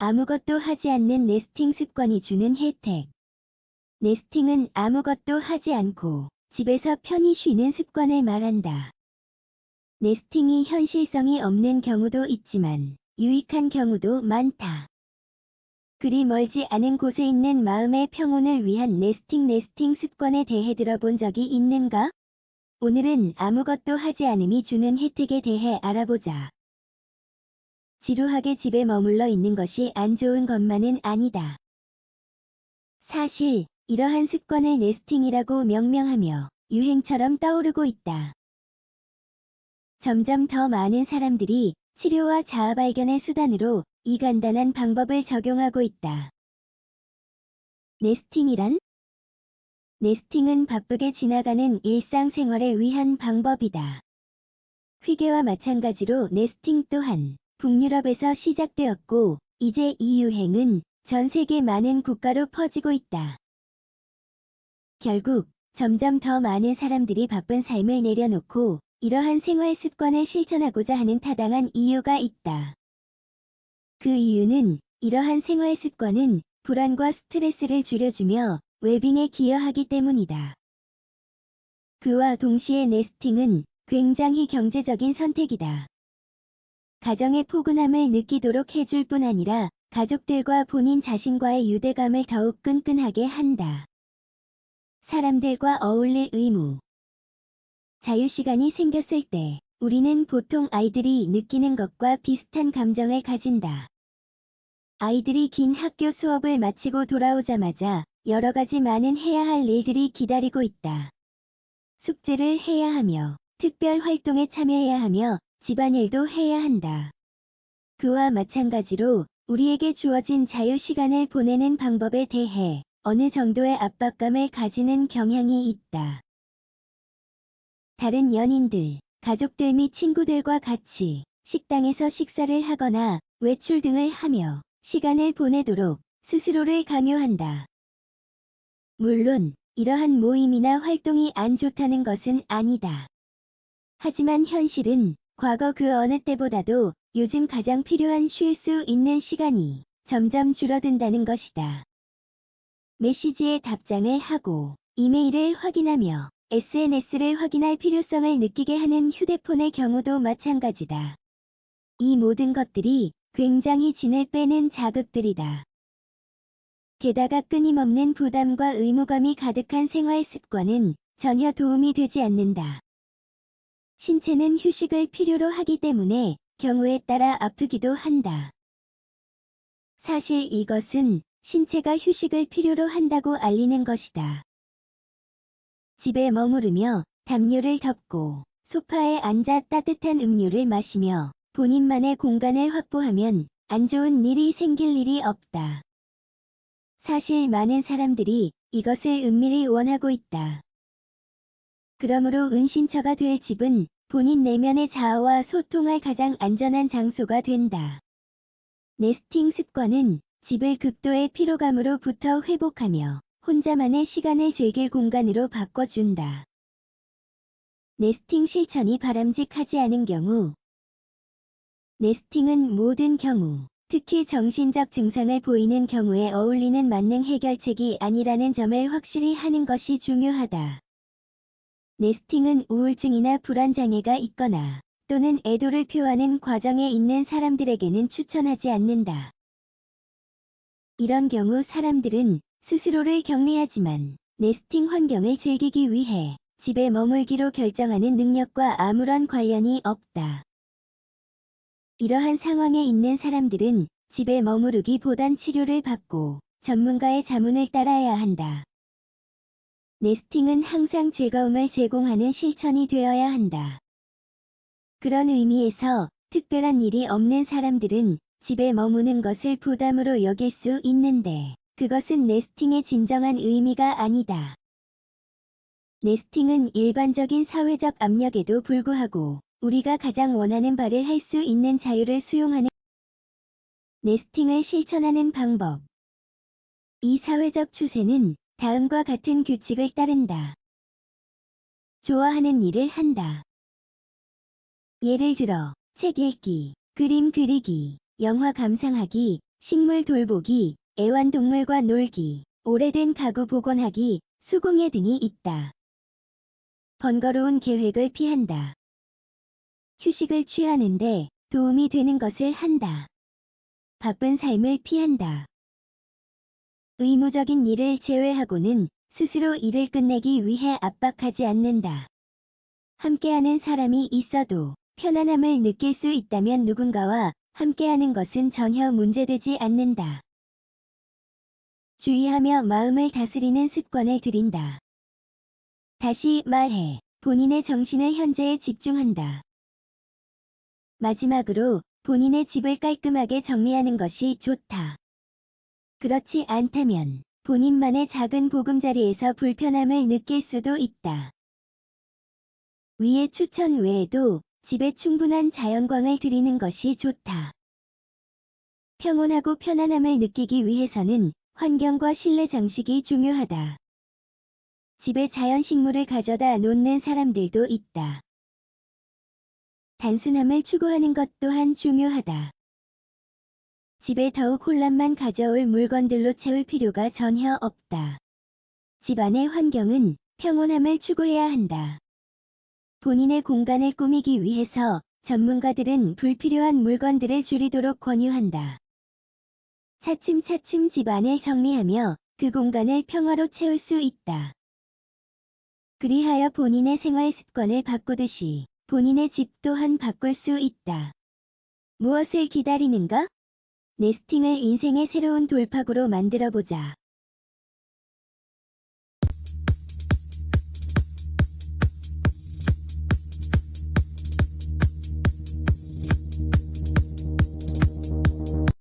아무것도 하지 않는 네스팅 습관이 주는 혜택. 네스팅은 아무것도 하지 않고 집에서 편히 쉬는 습관을 말한다. 네스팅이 현실성이 없는 경우도 있지만 유익한 경우도 많다. 그리 멀지 않은 곳에 있는 마음의 평온을 위한 네스팅 네스팅 습관에 대해 들어본 적이 있는가? 오늘은 아무것도 하지 않음이 주는 혜택에 대해 알아보자. 지루하게 집에 머물러 있는 것이 안 좋은 것만은 아니다. 사실, 이러한 습관을 네스팅이라고 명명하며 유행처럼 떠오르고 있다. 점점 더 많은 사람들이 치료와 자아 발견의 수단으로 이 간단한 방법을 적용하고 있다. 네스팅이란? 네스팅은 바쁘게 지나가는 일상생활에 위한 방법이다. 휘게와 마찬가지로 네스팅 또한 북유럽에서 시작되었고, 이제 이 유행은 전 세계 많은 국가로 퍼지고 있다. 결국, 점점 더 많은 사람들이 바쁜 삶을 내려놓고, 이러한 생활 습관을 실천하고자 하는 타당한 이유가 있다. 그 이유는, 이러한 생활 습관은 불안과 스트레스를 줄여주며 웰빙에 기여하기 때문이다. 그와 동시에 네스팅은 굉장히 경제적인 선택이다. 가정의 포근함을 느끼도록 해줄 뿐 아니라 가족들과 본인 자신과의 유대감을 더욱 끈끈하게 한다. 사람들과 어울릴 의무. 자유시간이 생겼을 때 우리는 보통 아이들이 느끼는 것과 비슷한 감정을 가진다. 아이들이 긴 학교 수업을 마치고 돌아오자마자 여러 가지 많은 해야 할 일들이 기다리고 있다. 숙제를 해야 하며 특별 활동에 참여해야 하며 집안일도 해야 한다. 그와 마찬가지로 우리에게 주어진 자유시간을 보내는 방법에 대해 어느 정도의 압박감을 가지는 경향이 있다. 다른 연인들, 가족들 및 친구들과 같이 식당에서 식사를 하거나 외출 등을 하며 시간을 보내도록 스스로를 강요한다. 물론, 이러한 모임이나 활동이 안 좋다는 것은 아니다. 하지만 현실은 과거 그 어느 때보다도 요즘 가장 필요한 쉴 수 있는 시간이 점점 줄어든다는 것이다. 메시지에 답장을 하고 이메일을 확인하며 SNS를 확인할 필요성을 느끼게 하는 휴대폰의 경우도 마찬가지다. 이 모든 것들이 굉장히 진을 빼는 자극들이다. 게다가 끊임없는 부담과 의무감이 가득한 생활 습관은 전혀 도움이 되지 않는다. 신체는 휴식을 필요로 하기 때문에 경우에 따라 아프기도 한다. 사실 이것은 신체가 휴식을 필요로 한다고 알리는 것이다. 집에 머무르며 담요를 덮고 소파에 앉아 따뜻한 음료를 마시며 본인만의 공간을 확보하면 안 좋은 일이 생길 일이 없다. 사실 많은 사람들이 이것을 은밀히 원하고 있다. 그러므로 은신처가 될 집은 본인 내면의 자아와 소통할 가장 안전한 장소가 된다. 네스팅 습관은 집을 극도의 피로감으로부터 회복하며 혼자만의 시간을 즐길 공간으로 바꿔준다. 네스팅 실천이 바람직하지 않은 경우 네스팅은 모든 경우, 특히 정신적 증상을 보이는 경우에 어울리는 만능 해결책이 아니라는 점을 확실히 하는 것이 중요하다. 네스팅은 우울증이나 불안장애가 있거나 또는 애도를 표하는 과정에 있는 사람들에게는 추천하지 않는다. 이런 경우 사람들은 스스로를 격리하지만 네스팅 환경을 즐기기 위해 집에 머물기로 결정하는 능력과 아무런 관련이 없다. 이러한 상황에 있는 사람들은 집에 머무르기보단 치료를 받고 전문가의 자문을 따라야 한다. 네스팅은 항상 즐거움을 제공하는 실천이 되어야 한다. 그런 의미에서 특별한 일이 없는 사람들은 집에 머무는 것을 부담으로 여길 수 있는데 그것은 네스팅의 진정한 의미가 아니다. 네스팅은 일반적인 사회적 압력에도 불구하고 우리가 가장 원하는 바를 할 수 있는 자유를 수용하는 네스팅을 실천하는 방법. 이 사회적 추세는 다음과 같은 규칙을 따른다. 좋아하는 일을 한다. 예를 들어, 책 읽기, 그림 그리기, 영화 감상하기, 식물 돌보기, 애완동물과 놀기, 오래된 가구 복원하기, 수공예 등이 있다. 번거로운 계획을 피한다. 휴식을 취하는데 도움이 되는 것을 한다. 바쁜 삶을 피한다. 의무적인 일을 제외하고는 스스로 일을 끝내기 위해 압박하지 않는다. 함께하는 사람이 있어도 편안함을 느낄 수 있다면 누군가와 함께하는 것은 전혀 문제되지 않는다. 주의하며 마음을 다스리는 습관을 들인다. 다시 말해, 본인의 정신을 현재에 집중한다. 마지막으로, 본인의 집을 깔끔하게 정리하는 것이 좋다. 그렇지 않다면, 본인만의 작은 보금자리에서 불편함을 느낄 수도 있다. 위의 추천 외에도 집에 충분한 자연광을 들이는 것이 좋다. 평온하고 편안함을 느끼기 위해서는 환경과 실내 장식이 중요하다. 집에 자연식물을 가져다 놓는 사람들도 있다. 단순함을 추구하는 것 또한 중요하다. 집에 더욱 혼란만 가져올 물건들로 채울 필요가 전혀 없다. 집안의 환경은 평온함을 추구해야 한다. 본인의 공간을 꾸미기 위해서 전문가들은 불필요한 물건들을 줄이도록 권유한다. 차츰차츰 집안을 정리하며 그 공간을 평화로 채울 수 있다. 그리하여 본인의 생활 습관을 바꾸듯이 본인의 집 또한 바꿀 수 있다. 무엇을 기다리는가? 네스팅을 인생의 새로운 돌파구로 만들어 보자.